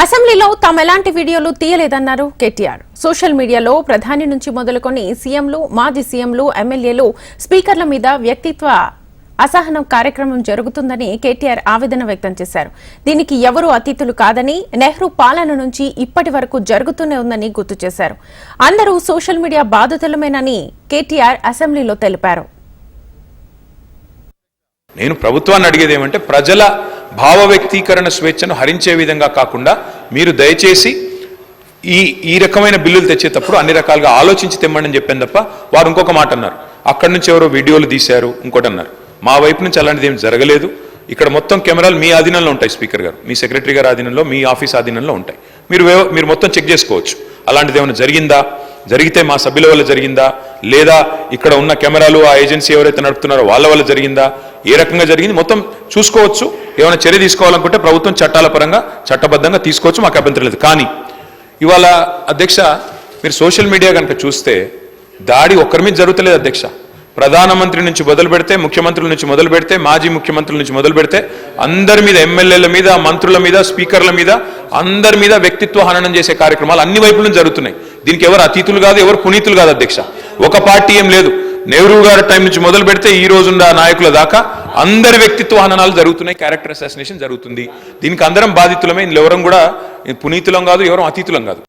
అసెంబ్లీలో తాము ఎలాంటి వీడియోలు తీయలేదన్నారు కేటీఆర్. సోషల్ మీడియాలో ప్రధాని నుంచి మొదలుకొని సీఎంలు మాజీ సీఎంలు ఎమ్మెల్యేలు స్పీకర్ల మీద వ్యక్తిత్వ అసహనం కార్యక్రమం జరుగుతుందని కేటీఆర్ ఆవేదన వ్యక్తం చేశారు. దీనికి ఎవరూ అతిథులు కాదని నెహ్రూ పాలన నుంచి ఇప్పటి వరకు జరుగుతూనే ఉందని గుర్తు చేశారు. అందరూ సోషల్ మీడియా బాధితులమేనని కేటీఆర్ అసెంబ్లీలో తెలిపారు. నేను ప్రభుత్వాన్ని అడిగేది ఏమంటే ప్రజల భావ వ్యక్తీకరణ స్వేచ్ఛను హరించే విధంగా కాకుండా మీరు దయచేసి ఈ ఈ రకమైన బిల్లులు తెచ్చేటప్పుడు అన్ని రకాలుగా ఆలోచించి తెమ్మని చెప్పాను తప్ప వారు ఇంకొక మాట అన్నారు. అక్కడి నుంచి ఎవరో వీడియోలు తీశారు ఇంకోటి అన్నారు. మా వైపు నుంచి అలాంటిది ఏం జరగలేదు. ఇక్కడ మొత్తం కెమెరాలు మీ ఆధీనంలో ఉంటాయి స్పీకర్ గారు. మీ సెక్రటరీ గారి ఆధీనంలో మీ ఆఫీస్ ఆధీనంలో ఉంటాయి. మీరు మీరు మొత్తం చెక్ చేసుకోవచ్చు. అలాంటిది ఏమైనా జరిగిందా? జరిగితే మా సభ్యుల వల్ల జరిగిందా? లేదా ఇక్కడ ఉన్న కెమెరాలు ఆ ఏజెన్సీ ఎవరైతే నడుపుతున్నారో వాళ్ళ వల్ల జరిగిందా? ఏ రకంగా జరిగింది మొత్తం చూసుకోవచ్చు. ఏమైనా చర్య తీసుకోవాలనుకుంటే ప్రభుత్వం చట్టాల పరంగా చట్టబద్ధంగా తీసుకోవచ్చు మాకు అభ్యంతరం లేదు. కానీ ఇవాళ అధ్యక్ష మీరు సోషల్ మీడియా కనుక చూస్తే దాడి ఒక్కరి మీద జరుగుతలేదు అధ్యక్ష. ప్రధానమంత్రి నుంచి మొదలు పెడితే ముఖ్యమంత్రుల నుంచి మొదలు పెడితే మాజీ ముఖ్యమంత్రుల నుంచి మొదలు పెడితే అందరి మీద ఎమ్మెల్యేల మీద మంత్రుల మీద స్పీకర్ల మీద అందరి మీద వ్యక్తిత్వ హననం చేసే కార్యక్రమాలు అన్ని వైపులను జరుగుతున్నాయి. దీనికి ఎవరు అతీతులు కాదు ఎవరు పునీతులు కాదు అధ్యక్ష. ఒక పార్టీ ఏం లేదు. నెహ్రూ గారి టైం నుంచి మొదలు పెడితే ఈ రోజున్న నాయకుల దాకా అందరి వ్యక్తిత్వ హననాలు జరుగుతున్నాయి. క్యారెక్టర్ అసాసినేషన్ జరుగుతుంది. దీనికి అందరం బాధితులమే. ఇందులో ఎవరం కూడా పునీతులం కాదు ఎవరం అతీతులం కాదు.